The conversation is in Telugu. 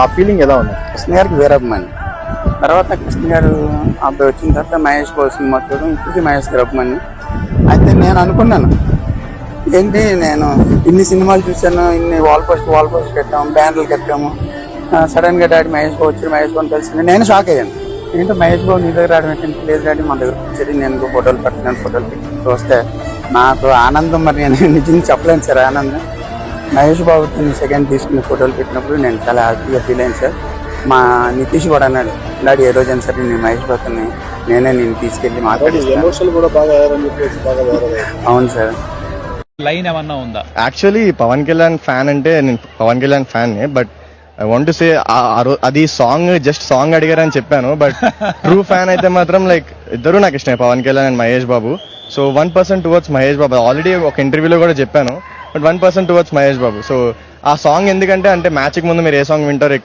ఆ ఫీలింగ్ ఎలా ఉంది? కృష్ణ గారికి వీరభిమాని తర్వాత కృష్ణ గారు అబ్బాయి వచ్చిన తర్వాత మహేష్ బాబు సినిమా చూడడం ఇప్పటికీ మహేష్ గారు అభిమాని. అయితే నేను అనుకున్నాను ఏంటి నేను ఇన్ని సినిమాలు చూశాను ఇన్ని వాల్ పోస్ట్ వాల్ పోస్ట్ కట్టాము బ్యానర్లు కట్టాము సడన్గా డాడీ మహేష్ బాబు వచ్చి మహేష్ బాబు తెలిసింది నేను షాక్ అయ్యాను. ఏంటో మహేష్ బాబు నీ దగ్గర రావడం ఏంటంటే లేదు డాడీ మా దగ్గర వచ్చేది నేను ఫోటోలు పెట్టాను ఫోటోలు పెట్టి. చూస్తే నాకు ఆనందం మరి నేను నిజంగా చెప్పలేను సార్ ఆనందం. మహేష్ బాబుతో సెకండ్ తీసుకుని ఫోటోలు పెట్టినప్పుడు నేను చాలా హ్యాపీగా ఫీల్ అయ్యాను సార్. మా నితీష్ కూడా అన్నాడు డాడీ ఏ రోజైనా సరే నేను మహేష్ బాబుని నేనే నేను తీసుకెళ్ళి అయ్యారు. అవును సార్. లైన్ ఏమన్నా ఉందా? యాక్చువల్లీ పవన్ కళ్యాణ్ ఫ్యాన్ అంటే నేను Pawan Kalyan fan but I want say అది సాంగ్ జస్ట్ సాంగ్ అడిగారని చెప్పాను బట్ ట్రూ ఫ్యాన్ అయితే మాత్రం లైక్ ఇద్దరు నాకు ఇష్టమే Pawan Kalyan and Mahesh Babu. So one percent towards Mahesh Babu. Already ఒక ఇంటర్వ్యూలో కూడా చెప్పాను. But one person towards Mahesh Babu so ఆ సాంగ్ ఎందుకంటే అంటే మ్యాచ్కి ముందు మీరు ఏ సాంగ్ వింటారు